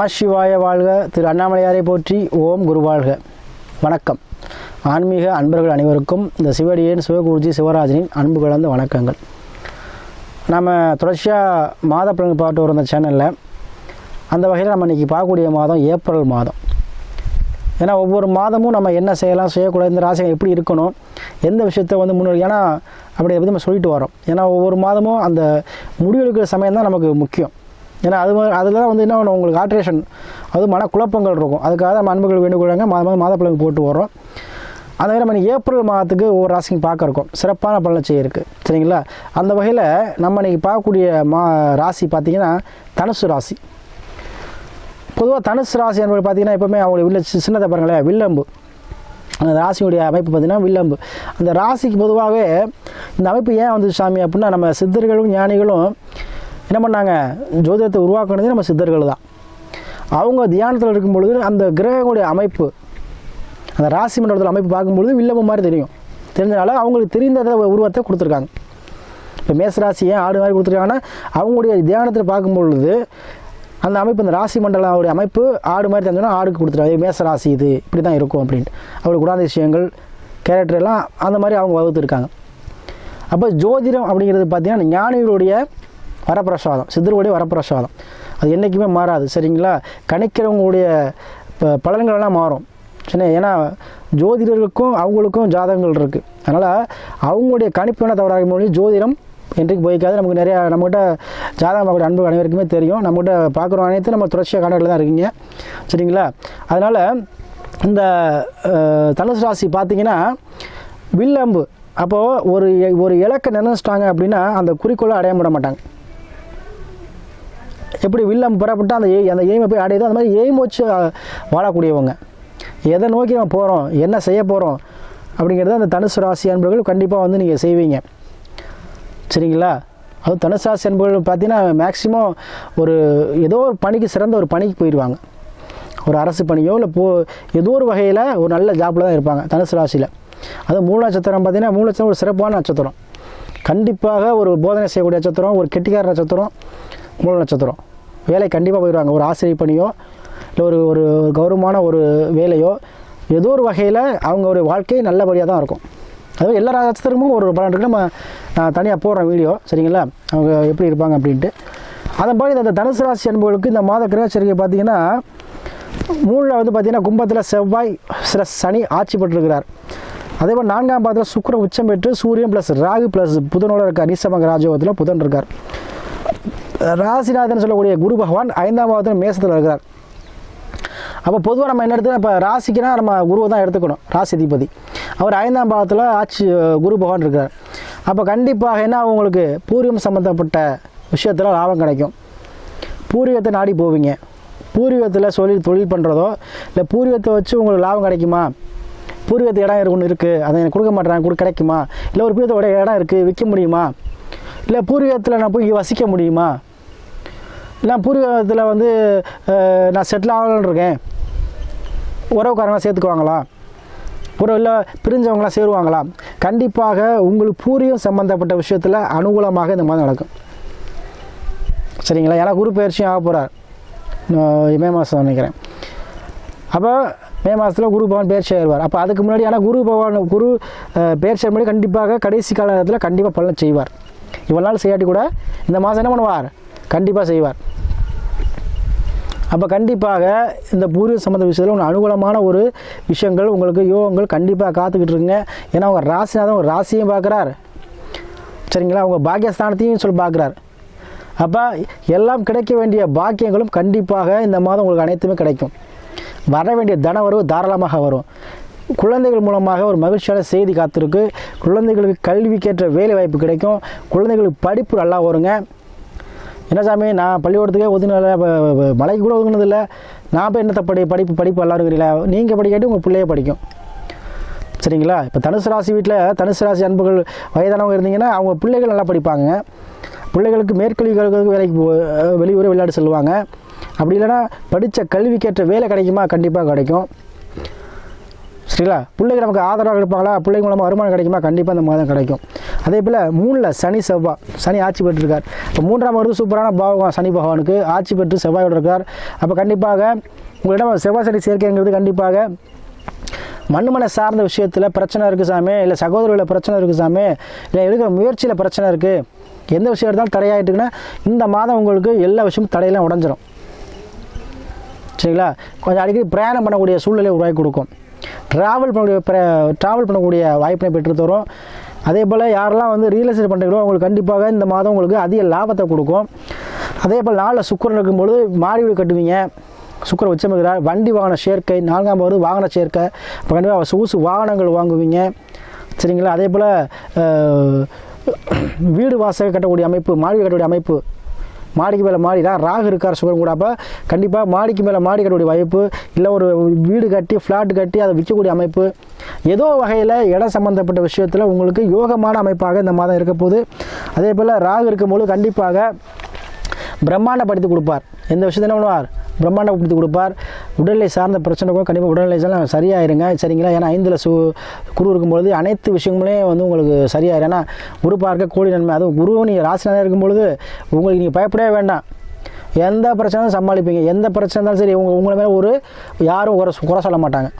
நமசிவாய வாழ்க. திரு அண்ணாமலையாரை போற்றி ஓம் குரு வாழ்க. வணக்கம். ஆன்மீக அன்பர்கள் அனைவருக்கும் இந்த சிவடியன் சிவகுருஜி சிவராஜனின் அன்பு கலந்த வணக்கங்கள். நம்ம தொடர்ச்சியாக மாத பலன் பார்த்து வர சேனலில். அந்த வகையில் நம்ம இன்றைக்கி பார்க்கக்கூடிய மாதம் ஏப்ரல் மாதம். ஏன்னா ஒவ்வொரு மாதமும் நம்ம என்ன செய்யலாம் செய்யக்கூடாது இந்த ராசிகள் எப்படி இருக்கணும் எந்த விஷயத்தை வந்து முன்னோடி ஏன்னா அப்படி எப்படி நம்ம சொல்லிட்டு வரோம். ஏன்னா ஒவ்வொரு மாதமும் அந்த முடிவெடுக்கிற சமயம் தான் நமக்கு முக்கியம். ஏன்னா அது அதில் அதில் வந்து என்ன பண்ணும் உங்களுக்கு ஆல்ட்ரேஷன் அது மனக்குழப்பங்கள் இருக்கும். அதுக்காக நம்ம அன்புகள் வேண்டுகொள்ளாங்க மாத மாதம் மாத போட்டு வரோம் அந்த மாதிரி நம்ம இன்னைக்கு ஏப்ரல் மாதத்துக்கு ஒவ்வொரு ராசிக்கும் பார்க்க இருக்கும். சிறப்பான பலனை இருக்குது சரிங்களா? அந்த வகையில் நம்ம இன்னைக்கு பார்க்கக்கூடிய மா ராசி பார்த்திங்கன்னா தனுசு ராசி. பொதுவாக தனுசு ராசி என்பது பார்த்தீங்கன்னா எப்போவுமே அவங்க வில்ல சின்னதை பாருங்களேன் வில்லம்பு. அந்த ராசியுடைய அமைப்பு பார்த்திங்கன்னா வில்லம்பு. அந்த ராசிக்கு பொதுவாகவே இந்த அமைப்பு ஏன் வந்து சாமி அப்படின்னா நம்ம சித்தர்களும் ஞானிகளும் என்ன பண்ணாங்க? ஜோதிடத்தை உருவாக்குனதே நம்ம சித்தர்கள் தான். அவங்க தியானத்தில் இருக்கும் பொழுது அந்த கிரகங்களுடைய அமைப்பு அந்த ராசி மண்டலத்தில் அமைப்பு பார்க்கும்பொழுது வில்லம்பு மாதிரி தெரியும். தெரிஞ்சனால அவங்களுக்கு தெரிந்த உருவத்தை கொடுத்துருக்காங்க. இப்போ மேசராசி ஏன் ஆடு மாதிரி கொடுத்துருக்காங்கன்னா அவங்களுடைய தியானத்தில் பார்க்கும் பொழுது அந்த அமைப்பு இந்த ராசி மண்டலாவுடைய அமைப்பு ஆடு மாதிரி தெரிஞ்சோன்னா ஆடுக்கு கொடுத்துருவாங்க மேச ராசி இது இப்படி தான் இருக்கும் அப்படின்ட்டு. அவருடைய குணாதிசயங்கள் கேரக்டர் எல்லாம் அந்த மாதிரி அவங்க வகுத்துருக்காங்க. அப்போ ஜோதிடம் அப்படிங்கிறது பார்த்தீங்கன்னா ஞானிகளுடைய வரப்பிரசாதம் சித்தருடைய வரப்பிரசாதம். அது என்றைக்குமே மாறாது சரிங்களா? கணிக்கிறவங்களுடைய ப- பலன்கள் மாறும். சரி ஏன்னா ஜோதிடர்களுக்கும் அவங்களுக்கும் ஜாதகங்கள் இருக்குது அதனால் அவங்களுடைய கணிப்பு தவறாக முடியும் ஜோதிடம் என்றைக்கு போய்க்காது. நமக்கு நிறையா நம்மகிட்ட ஜாதகம் பார்க்குற அன்பு அனைவருக்குமே தெரியும். நம்மகிட்ட பார்க்குறோம் அனைத்து நம்ம தொடர்ச்சியாக காண்டாக்டில் தான் இருக்கீங்க. சரிங்களா? அதனால் இந்த அஹ், தனுசு ராசி பார்த்தீங்கன்னா வில்லம்பு. அப்போது ஒரு ஒரு இலக்கை நினைச்சிட்டாங்க அப்படின்னா அந்த குறிக்கோளை அடைய விட மாட்டாங்க. எப்படி வில்லம் புறப்பட்டு அந்த எய் அந்த எய்மை போய் அடையுதோ அந்த மாதிரி எய்ம் வச்சு வாழக்கூடியவங்க. எதை நோக்கி நம்ம போகிறோம் என்ன செய்ய போகிறோம் அப்படிங்கிறத அந்த தனுசு ராசி அன்பர்கள் கண்டிப்பாக வந்து நீங்கள் செய்வீங்க. சரிங்களா? அது தனுசு ராசி அன்பர்கள் பார்த்தீங்கன்னா மேக்ஸிமம் ஒரு ஏதோ ஒரு பணிக்கு சிறந்த ஒரு பணிக்கு போயிடுவாங்க. ஒரு அரசு பணியோ இல்லை போ ஏதோ ஒரு வகையில் ஒரு நல்ல ஜாப்பில் தான் இருப்பாங்க தனுசு ராசியில். அது மூல நட்சத்திரம் பார்த்தீங்கன்னா மூல நட்சத்திரம் ஒரு சிறப்பான நட்சத்திரம். கண்டிப்பாக ஒரு போதனை செய்யக்கூடிய நட்சத்திரம் ஒரு கெட்டிக்கார நட்சத்திரம் மூல நட்சத்திரம். வேலை கண்டிப்பாக போயிடுவாங்க. ஒரு ஆசிரியர் பணியோ இல்லை ஒரு ஒரு கௌரவமான ஒரு வேலையோ ஏதோ ஒரு வகையில் அவங்க ஒரு வாழ்க்கை நல்லபடியாக தான் இருக்கும். அதாவது எல்லா நட்சத்திரமும் ஒரு பலன் இருக்குது நம்ம நான் தனியாக போடுறேன் வீடியோ சரிங்களா? அவங்க எப்படி இருப்பாங்க அப்படின்ட்டு. அதன் மாதிரி இந்த தனுசு ராசி அன்பர்களுக்கு இந்த மாத கிரகச்சரிக்கை பார்த்தீங்கன்னா மூணில் வந்து பார்த்தீங்கன்னா கும்பத்தில் செவ்வாய் சில சனி ஆட்சி பெற்றிருக்கிறார். அதே மாதிரி நான்காம் பாதத்தில் சுக்கிரன் உச்சம் பெற்று சூரியன் ப்ளஸ் ராகு ப்ளஸ் புதனோட இருக்கார் நீசமங்க ராஜயோகத்தில் புதன் இருக்கார். ராசிநாதன் சொல்லக்கூடிய குரு பகவான் ஐந்தாம் பாவத்தில் மேசத்தில் இருக்கிறார். அப்போ பொதுவாக நம்ம என்ன எடுத்து இப்போ ராசிக்குனா நம்ம குருவை தான் எடுத்துக்கணும் ராசி அதிபதி. அவர் ஐந்தாம் பாவத்தில் ஆட்சி குரு பகவான் இருக்கார். அப்போ கண்டிப்பாக என்ன உங்களுக்கு? பூர்வீகம் சம்மந்தப்பட்ட விஷயத்தில் லாபம் கிடைக்கும். பூர்வீகத்தை நாடி போவீங்க. பூர்வீகத்தில் தொழில் தொழில் பண்ணுறதோ இல்லை பூர்வீகத்தை வச்சு உங்களுக்கு லாபம் கிடைக்குமா? பூர்வீகத்து இடம் ஒன்று இருக்குது அதை எனக்கு கொடுக்க மாட்டேறாங்க கொடு கிடைக்குமா? இல்லை ஒரு பூர்வீகத்தோட இடம் இருக்குது விற்க முடியுமா? இல்லை பூர்வீகத்தில் நான் போய் வசிக்க முடியுமா? இல்லை பூர்வீகத்தில் வந்து நான் செட்டில் ஆகலான்னு இருக்கேன். உறவுக்காரங்களாம் சேர்த்துக்குவாங்களா? ஒரு இல்லை பிரிஞ்சவங்களாம் சேருவாங்களா? கண்டிப்பாக உங்களுக்கு பூர்வீகம் சம்மந்தப்பட்ட விஷயத்தில் அனுகூலமாக இந்த மாதிரி நடக்கும். சரிங்களா? ஏன்னா குரு பயிற்சியும் ஆக போகிறார் மே மாதம் நினைக்கிறேன். அப்போ மே மாதத்தில் குரு பகவான் பேர் ஆயிடுவார் அப்போ அதுக்கு முன்னாடி ஆனால் குரு பகவான் குரு பேர் பயிற்சி முன்னாடி கண்டிப்பாக கடைசி காலத்தில் கண்டிப்பாக பலன் செய்வார். இவ்வளோ நாள் செய்யாட்டி கூட இந்த மாதம் என்ன பண்ணுவார்? கண்டிப்பாக செய்வார். அப்போ கண்டிப்பாக இந்த பூர்வீக சம்மந்த விஷயத்தில் ஒன்று அனுகூலமான ஒரு விஷயங்கள் உங்களுக்கு யோகங்கள் கண்டிப்பாக காத்துக்கிட்டு இருக்குங்க. ஏன்னா அவங்க ராசிநாதன் ஒரு ராசியும் பார்க்குறார். சரிங்களா? அவங்க பாக்கியஸ்தானத்தையும் சொல்லி பார்க்குறாரு. அப்போ எல்லாம் கிடைக்க வேண்டிய பாக்கியங்களும் கண்டிப்பாக இந்த மாதம் உங்களுக்கு அனைத்துமே கிடைக்கும். வர வேண்டிய தனவரவு தாராளமாக வரும். குழந்தைகள் மூலமாக ஒரு மகிழ்ச்சியான செய்தி காத்திருக்கு. குழந்தைகளுக்கு கல்விக்கேற்ற வேலை வாய்ப்பு கிடைக்கும். குழந்தைகளுக்கு படிப்பு நல்லா வருங்க. என்ன சாமி நான் பள்ளிக்கூடத்துக்கே ஒதுங்கினால மலைக்கு கூட ஒதுங்கினதில்ல. நான் போய் என்னத்தை படி படிப்பு படிப்பு எல்லாருங்கிறீங்களா நீங்கள் படிக்காட்டி உங்கள் பிள்ளைய படிக்கும். சரிங்களா? இப்போ தனுசு ராசி வீட்டில் தனுசு ராசி அன்புகள் வயதானவங்க இருந்தீங்கன்னா அவங்க பிள்ளைகள் நல்லா படிப்பாங்க பிள்ளைகளுக்கு மேற்கல்வி வேலைக்கு போ வெளியூர் விளையாட செல்வாங்க அப்படி இல்லைன்னா படித்த கல்விக்கேற்ற வேலை கிடைக்குமா? கண்டிப்பாக கிடைக்கும். சரிங்களா? பிள்ளைங்க நமக்கு ஆதரவாக இருப்பாங்களா? பிள்ளைங்க மூலமாக வருமானம் கிடைக்குமா? கண்டிப்பாக அந்த மாதம் கிடைக்கும். அதே போல் மூணில் சனி செவ்வாய் சனி ஆட்சி பெற்றிருக்கார். இப்போ மூன்றாம் வருது சூப்பரான பாவகம் சனி பகவானுக்கு ஆட்சி பெற்று செவ்வாயோடு இருக்கார். அப்போ கண்டிப்பாக உங்களிடம் செவ்வாய் சனி சேர்க்கைங்கிறது கண்டிப்பாக மண்மனை சார்ந்த விஷயத்தில் பிரச்சனை இருக்குது சாமி. இல்லை சகோதரியில் பிரச்சனை இருக்குது சாமி. இல்லை எடுக்கிற முயற்சியில் பிரச்சனை இருக்குது எந்த விஷயம் இருந்தாலும் தடையாயிட்டுக்குன்னா இந்த மாதம் உங்களுக்கு எல்லா விஷயமும் தடையெல்லாம் உடஞ்சிரும். சரிங்களா? கொஞ்சம் அடிக்கடி பிரயாணம் பண்ணக்கூடிய சூழ்நிலை உருவாக்கி கொடுக்கும். ட்ராவல் பண்ணக்கூடிய ட்ராவல் பண்ணக்கூடிய வாய்ப்பினை பெற்று தரும். அதே போல் யாரெல்லாம் வந்து ரியல் எஸ்டேட் பண்ணுறீங்களோ அவங்களுக்கு கண்டிப்பாக இந்த மாதம் உங்களுக்கு அதிக லாபத்தை கொடுக்கும். அதே போல் நாளில் சுக்கரன் இருக்கும்பொழுது மாடி வீடு கட்டுவீங்க. சுக்கரன் உச்சமிக்கிறார் வண்டி வாகன சேர்க்கை நான்காம் வருது வாகன சேர்க்கை. இப்போ கண்டிப்பாக சொகுசு வாகனங்கள் வாங்குவீங்க. சரிங்களா? அதே போல் வீடு வாசல் கட்டக்கூடிய அமைப்பு மாடி கட்டக்கூடிய அமைப்பு மாடிக்கு மேலே மாடி தான் ராகு இருக்கார் சுகம் கூட. அப்போ கண்டிப்பாக மாடிக்கு மேலே மாடி கட்டக்கூடிய வாய்ப்பு இல்லை ஒரு வீடு கட்டி ஃப்ளாட் கட்டி அதை விற்கக்கூடிய அமைப்பு. ஏதோ வகையில் இடம் சம்மந்தப்பட்ட விஷயத்தில் உங்களுக்கு யோகமான அமைப்பாக இந்த மாதம் இருக்க போகுது. அதே போல் ராகு இருக்கும்போது கண்டிப்பாக பிரம்மாண்டப்படுத்தி கொடுப்பார். எந்த விஷயத்தை என்ன பண்ணுவார்? பிரம்மாண்டப்படுத்தி கொடுப்பார். உடல்நிலை சார்ந்த பிரச்சனைக்கும் கண்டிப்பாக உடல்நிலை எல்லாம் சரியாயிருங்க. சரிங்களா? ஏன்னா ஐந்தில் சு குரு இருக்கும்பொழுது அனைத்து விஷயங்களையும் வந்து உங்களுக்கு சரியாயிரும். ஏன்னா குரு பார்க்க கோடி நன்மை. அதுவும் குரு நீங்கள் ராசினாக இருக்கும்பொழுது உங்களுக்கு நீங்கள் பயப்படவே வேண்டாம். எந்த பிரச்சனையும் சமாளிப்பீங்க. எந்த பிரச்சனை இருந்தாலும் சரி உங்கள் உங்களை மேலே ஒரு யாரும் குறை குறை சொல்ல மாட்டாங்க.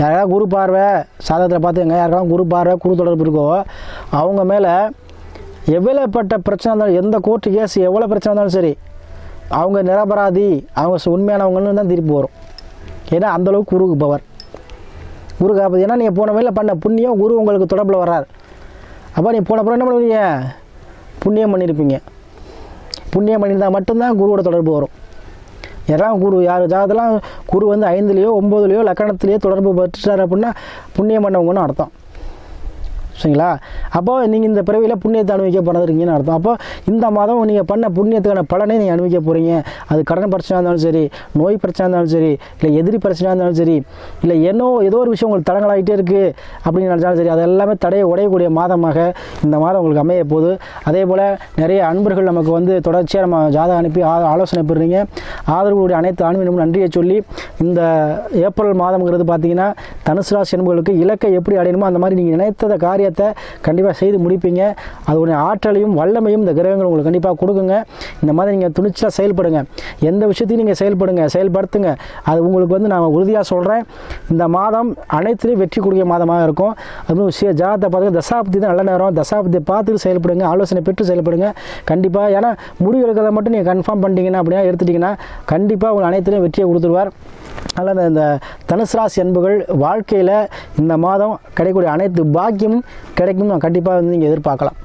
யாராவது குரு பார்வை சாதகத்தில் பார்த்துங்க யாருக்கெல்லாம் குரு பார்வை குரு தொடர்பு இருக்கோ அவங்க மேலே எவ்வளோப்பட்ட பிரச்சனை இருந்தாலும் எந்த கோர்ட்டு கேஸ் எவ்வளோ பிரச்சனை இருந்தாலும் சரி அவங்க நிரபராதி அவங்க உண்மையானவங்கன்னு தான் திருப்பி வரும். ஏன்னா அந்தளவுக்கு குருக்கு பவர் குரு காப்பது ஏன்னா நீங்கள் போன வேலை பண்ண புண்ணியம் குரு உங்களுக்கு தொடர்பில் வர்றார். அப்போ நீ போன அப்புறம் என்ன பண்ணுவீங்க? புண்ணியம் பண்ணியிருப்பீங்க புண்ணியம் பண்ணியிருந்தால் மட்டும்தான் குருவோட தொடர்பு வரும். யாராவது குரு யார் ஜாதகத்தெல்லாம் குரு வந்து ஐந்துலேயோ ஒம்போதுலேயோ லக்கணத்துலேயோ தொடர்பு பெற்றுட்டார் அப்படின்னா புண்ணியம் பண்ணவங்கன்னு அர்த்தம். சரிங்களா? அப்போது நீங்கள் இந்த பிறவியில் புண்ணியத்தை அனுபவிக்க போனதுருக்கீங்கன்னு அர்த்தம். அப்போ இந்த மாதம் நீங்கள் பண்ண புண்ணியத்துக்கான பலனை நீங்கள் அனுபவிக்க போகிறீங்க அது கடன் பிரச்சனையாக இருந்தாலும் சரி நோய் பிரச்சனையாக இருந்தாலும் சரி இல்லை எதிரி பிரச்சனையாக இருந்தாலும் சரி இல்லை என்னோ ஏதோ ஒரு விஷயம் உங்களுக்கு தடங்களாகிட்டே இருக்குது அப்படின்னு நினச்சாலும் சரி அது எல்லாமே தடையை உடையக்கூடிய மாதமாக இந்த மாதம் உங்களுக்கு அமைய போகுது. அதே போல் நிறைய அன்பர்கள் நமக்கு வந்து தொடர்ச்சியாக நம்ம ஜாதகம் அனுப்பி ஆ- ஆலோசனை பெறுறீங்க. ஆதரவுடைய அனைத்து ஆன்மீகமும் நன்றியை சொல்லி இந்த ஏப்ரல் மாதம்ங்கிறது பார்த்தீங்கன்னா தனுசு ராசி என்பவர்களுக்கு இலக்கை எப்படி அடையணுமோ அந்த மாதிரி நீங்கள் நினைத்தத காரியத்தை கண்டிப்பாக செய்து முடிப்பீங்க. அதோடைய ஆற்றலையும் வல்லமையும் இந்த கிரகங்கள் உங்களுக்கு கண்டிப்பாக கொடுக்குங்க. இந்த மாதிரி நீங்கள் துணிச்சலாக செயல்படுங்க. எந்த விஷயத்தையும் நீங்கள் செயல்படுங்க செயல்படுத்துங்க. அது உங்களுக்கு வந்து நான் உறுதியாக சொல்கிறேன் இந்த மாதம் அனைத்துலேயும் வெற்றி கொடுக்க மாதமாக இருக்கும். அதுவும் விஷய ஜாதத்தை பார்த்து தசாப்தி தான் நல்ல நேரம். தசாப்தியை பார்த்துட்டு செயல்படுங்க. ஆலோசனை பெற்று செயல்படுங்க. கண்டிப்பாக ஏன்னா முடிவு எடுக்கிறத மட்டும் நீங்கள் கன்ஃபார்ம் பண்ணிட்டீங்கன்னா அப்படின்னா எடுத்துட்டிங்கன்னா கண்டிப்பாக உங்களுக்கு அனைத்துலேயும் வெற்றியை கொடுத்துருவார். அதனால் இந்த தனுசு ராசி அன்புகள் வாழ்க்கையில் இந்த மாதம் கிடைக்கக்கூடிய அனைத்து பாக்கியமும் கிடைக்கும் கண்டிப்பாக வந்து நீங்கள் எதிர்பார்க்கலாம்.